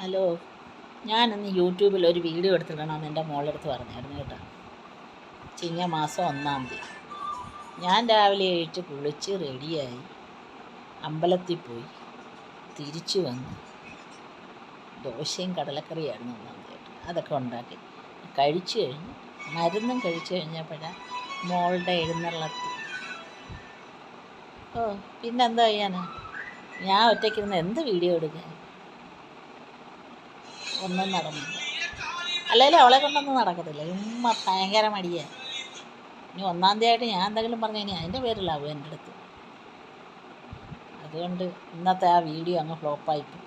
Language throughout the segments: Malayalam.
ഹലോ. ഞാനിന്ന് യൂട്യൂബിൽ ഒരു വീഡിയോ എടുത്തിടണമെന്ന് എന്റെ മോളെടുത്ത് പറഞ്ഞായിരുന്നു കേട്ടോ. ചിങ്ങ മാസം ഒന്നാം തീയതി. ഞാൻ രാവിലെ ആയിട്ട് കുളിച്ച് റെഡിയായി. അമ്പലത്തിൽ പോയി. തിരിച്ചു വന്നു. ദോശയും കടലക്കറിയായിരുന്നു ഒന്നാം തീയതി അതൊക്കെ ഉണ്ടാക്കി. കഴിച്ചു കഴിഞ്ഞ്. മരുന്നും കഴിച്ചു കഴിഞ്ഞപ്പോഴാണ് മോളുടെ എഴുന്നള്ളത്ത്. ഓ പിന്നെന്താ ചെയ്യാനാ? ഞാൻ ഒറ്റയ്ക്കിരുന്ന് എന്ത് വീഡിയോ എടുക്കാൻ? ഒന്നും നടന്നില്ല. അല്ലെങ്കിൽ അവളെ കൊണ്ടൊന്നും നടക്കത്തില്ല. ഉമ്മ ഭയങ്കര മടിയാണ് ഇനി ഒന്നാം തീയതി ഞാൻ എന്തെങ്കിലും പറഞ്ഞു കഴിഞ്ഞാൽ അതിന്റെ പേരിലാവും എന്റെ അടുത്ത്. അതുകൊണ്ട് ഇന്നത്തെ ആ വീഡിയോ അങ്ങ് ഫ്ലോപ്പായിപ്പോയി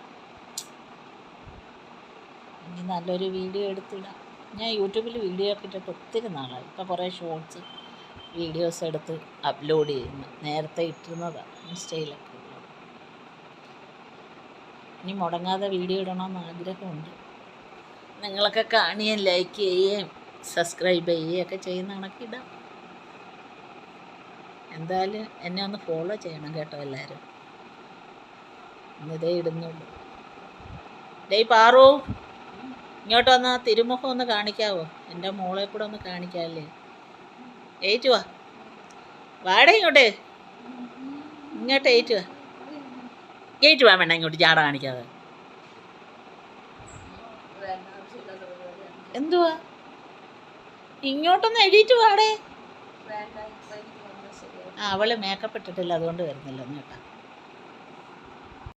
ഇനി നല്ലൊരു വീഡിയോ എടുത്തിടാം. ഞാൻ യൂട്യൂബിൽ വീഡിയോ ഒക്കെ ഇട്ടിട്ട് ഒത്തിരി നാളായി. ഇപ്പോൾ കുറേ ഷോർട്സ് വീഡിയോസ് എടുത്ത് അപ്ലോഡ് ചെയ്യുന്നു. നേരത്തെ ഇട്ടിരുന്നതാണ് ഇൻസ്റ്റയിലൊക്കെ. ഇനി മുടങ്ങാതെ വീഡിയോ ഇടണമെന്ന് ആഗ്രഹമുണ്ട്. നിങ്ങളൊക്കെ കാണുകയും ലൈക്ക് ചെയ്യുകയും സബ്സ്ക്രൈബ് ചെയ്യുകയും ഒക്കെ ചെയ്യുന്ന കണക്കിടാം. എന്തായാലും എന്നെ ഒന്ന് ഫോളോ ചെയ്യണം കേട്ടോ എല്ലാവരും. ഇന്നിതേ ഇടുന്നുള്ളൂ. ഡേയ് പാറു ഇങ്ങോട്ട് വന്നാ തിരുമുഖം ഒന്ന് കാണിക്കാവോ? എന്റെ മോളെ കൂടെ ഒന്ന് കാണിക്കാമല്ലേ ഏറ്റുവാ. വാടേ ഇങ്ങോട്ടേ. ഇങ്ങോട്ട് ഏറ്റ് വാ പോകാൻ വേണ്ട ഇങ്ങോട്ട് ചാട കാണിക്കാതെ. എന്തുവാ? ഇങ്ങോട്ടൊന്ന് എഴുതിയിട്ട് വാടേ. ആ അവൾ മേക്കപ്പ് ഇട്ടിട്ടില്ല അതുകൊണ്ട് വരുന്നില്ല കേട്ടോ